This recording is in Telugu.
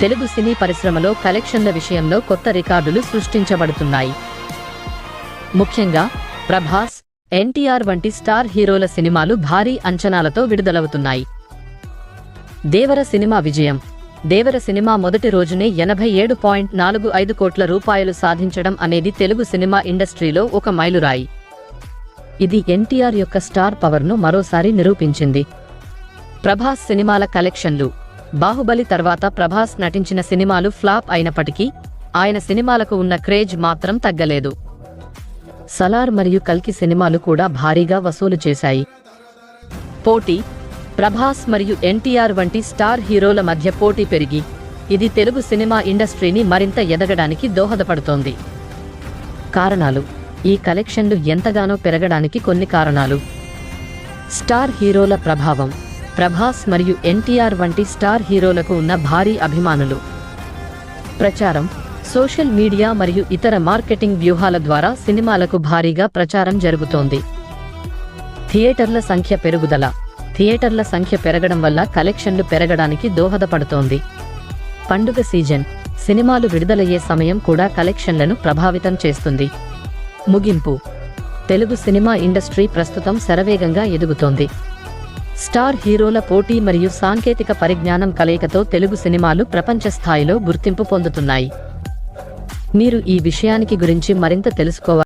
తెలుగు సినీ పరిశ్రమలో కలెక్షన్ల విషయంలో కొత్త రికార్డులు సృష్టించబడుతున్నాయి. ముఖ్యంగా ప్రభాస్ ఎన్టీఆర్ వంటి స్టార్ హీరోల సినిమాలు భారీ అంచనాలతో విడుదలవుతున్నాయి. దేవర సినిమా విజయం. దేవర సినిమా మొదటి రోజునే ఎనభై ఏడు పాయింట్ నాలుగు ఐదు కోట్ల రూపాయలు సాధించడం అనేది తెలుగు సినిమా ఇండస్ట్రీలో ఒక మైలురాయి. ఇది ఎన్టీఆర్ యొక్క స్టార్ పవర్ను మరోసారి నిరూపించింది. ప్రభాస్ సినిమాల కలెక్షన్లు. బాహుబలి తర్వాత ప్రభాస్ నటించిన సినిమాలు ఫ్లాప్ అయినప్పటికీ ఆయన సినిమాలకు ఉన్న క్రేజ్ మాత్రం తగ్గలేదు. సలార్ మరియు కల్కి సినిమాలు కూడా భారీగా వసూలు చేశాయి. పోటీ ప్రభాస్ మరియు ఎన్టీఆర్ వంటి స్టార్ హీరోల మధ్య పోటీ పెరిగి ఇది తెలుగు సినిమా ఇండస్ట్రీని మరింత ఎదగడానికి దోహదపడుతోంది. కారణాలు ఈ కలెక్షన్లు ఎంతగానో పెరగడానికి కొన్ని కారణాలు. స్టార్ హీరోల ప్రభావం ప్రభాస్ మరియు ఎన్టీఆర్ వంటి స్టార్ హీరోలకు ఉన్న భారీ అభిమానులు. ప్రచారం సోషల్ మీడియా మరియు ఇతర మార్కెటింగ్ వ్యూహాల ద్వారా సినిమాలకు భారీగా ప్రచారం జరుగుతోంది. థియేటర్ల సంఖ్య పెరుగుదల థియేటర్ల సంఖ్య పెరగడం వల్ల కలెక్షన్లు పెరగడానికి దోహదపడుతోంది. పండుగ సీజన్ సినిమాలు విడుదలయ్యే సమయం కూడా కలెక్షన్లను ప్రభావితం చేస్తుంది. ముగింపు తెలుగు సినిమా ఇండస్ట్రీ ప్రస్తుతం శరవేగంగా ఎదుగుతోంది. స్టార్ హీరోల పోటీ మరియు సాంకేతిక పరిజ్ఞానం కలయికతో తెలుగు సినిమాలు ప్రపంచ స్థాయిలో గుర్తింపు పొందుతున్నాయి. మీరు ఈ విషయానికి గురించి మరింత తెలుసుకోవాలి.